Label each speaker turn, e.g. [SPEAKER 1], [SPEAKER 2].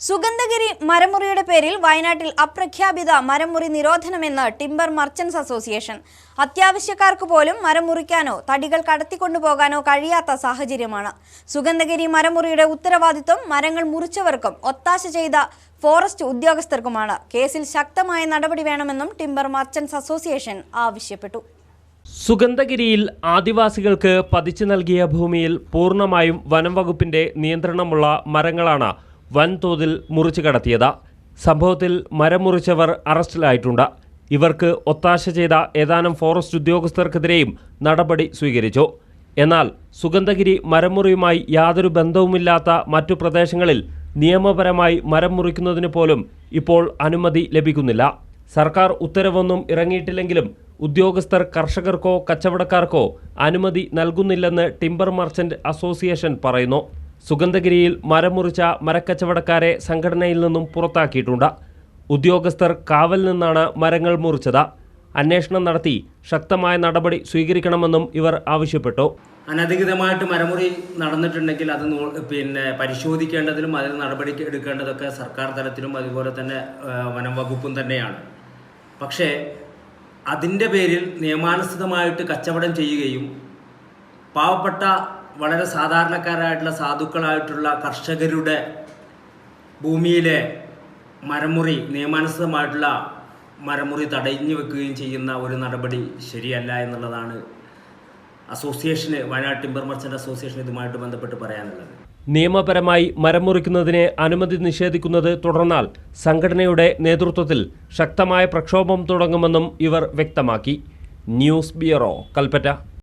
[SPEAKER 1] സുഗന്ധഗിരി മരമുറിയുടെ പേരിൽ വയനാട്ടിൽ അപ്രഖ്യാപിത മരമുറി നിരോധനമെന്ന് ടിംബർ മർച്ചൻസ് അസോസിയേഷൻ. അത്യാവശ്യക്കാർക്ക് പോലും മരം മുറിക്കാനോ തടികൾ കടത്തിക്കൊണ്ടുപോകാനോ കഴിയാത്ത സാഹചര്യമാണ്. സുഗന്ധഗിരി മരമുറിയുടെ ഉത്തരവാദിത്വം മരങ്ങൾ മുറിച്ചവർക്കും ഒത്താശ ചെയ്ത ഫോറസ്റ്റ് ഉദ്യോഗസ്ഥർക്കുമാണ്. കേസിൽ ശക്തമായ നടപടി വേണമെന്നും ടിംബർ മർച്ചൻസ് അസോസിയേഷൻ ആവശ്യപ്പെട്ടു.
[SPEAKER 2] സുഗന്ധഗിരിയിൽ ആദിവാസികൾക്ക് പതിച്ചു നൽകിയ ഭൂമിയിൽ പൂർണമായും വനം വകുപ്പിന്റെ നിയന്ത്രണമുള്ള മരങ്ങളാണ് വൻതോതിൽ മുറിച്ചു കടത്തിയത്. സംഭവത്തിൽ മരം മുറിച്ചവർ അറസ്റ്റിലായിട്ടുണ്ട്. ഇവർക്ക് ഒത്താശ ചെയ്ത ഏതാനും ഫോറസ്റ്റ് ഉദ്യോഗസ്ഥർക്കെതിരെയും നടപടി സ്വീകരിച്ചു. എന്നാൽ സുഗന്ധഗിരി മരമുറിയുമായി യാതൊരു ബന്ധവുമില്ലാത്ത മറ്റു പ്രദേശങ്ങളിൽ നിയമപരമായി മരം മുറിക്കുന്നതിന് പോലും ഇപ്പോൾ അനുമതി ലഭിക്കുന്നില്ല. സർക്കാർ ഉത്തരവൊന്നും ഇറങ്ങിയിട്ടില്ലെങ്കിലും ഉദ്യോഗസ്ഥർ കർഷകർക്കോ കച്ചവടക്കാർക്കോ അനുമതി നൽകുന്നില്ലെന്ന് ടിംബർ മർച്ചന്റ് അസോസിയേഷൻ പറയുന്നു. സുഗന്ധഗിരിയിൽ മരം മുറിച്ച മരക്കച്ചവടക്കാരെ സംഘടനയിൽ നിന്നും പുറത്താക്കിയിട്ടുണ്ട്. ഉദ്യോഗസ്ഥർ കാവൽ നിന്നാണ് മരങ്ങൾ മുറിച്ചത്. അന്വേഷണം നടത്തി ശക്തമായ നടപടി സ്വീകരിക്കണമെന്നും ഇവർ ആവശ്യപ്പെട്ടു.
[SPEAKER 3] അനധികൃതമായിട്ട് മരമുറി നടന്നിട്ടുണ്ടെങ്കിൽ അത് പിന്നെ പരിശോധിക്കേണ്ടതിലും അതിന് നടപടി എടുക്കേണ്ടതൊക്കെ സർക്കാർ തലത്തിലും അതുപോലെ തന്നെ വനം വകുപ്പും തന്നെയാണ്. പക്ഷേ അതിന്റെ പേരിൽ നിയമാനുസൃതമായിട്ട് കച്ചവടം ചെയ്യുകയും പാവപ്പെട്ട വളരെ സാധാരണക്കാരായിട്ടുള്ള സാധുക്കളായിട്ടുള്ള കർഷകരുടെ ഭൂമിയിലെ മരമുറി നിയമാനുസൃതമായിട്ടുള്ള മരമുറി തടഞ്ഞു വെക്കുകയും ചെയ്യുന്ന ഒരു നടപടി ശരിയല്ല എന്നുള്ളതാണ് അസോസിയേഷന് വയനാട് ടിമ്പർ മർച്ചന്റ് അസോസിയേഷൻ ഇതുമായിട്ട് ബന്ധപ്പെട്ട് പറയാനുള്ളത്.
[SPEAKER 2] നിയമപരമായി മരം മുറിക്കുന്നതിന് അനുമതി നിഷേധിക്കുന്നത് തുടർന്നാൽ സംഘടനയുടെ നേതൃത്വത്തിൽ ശക്തമായ പ്രക്ഷോഭം തുടങ്ങുമെന്നും ഇവർ വ്യക്തമാക്കി. News bureau Kalpetta.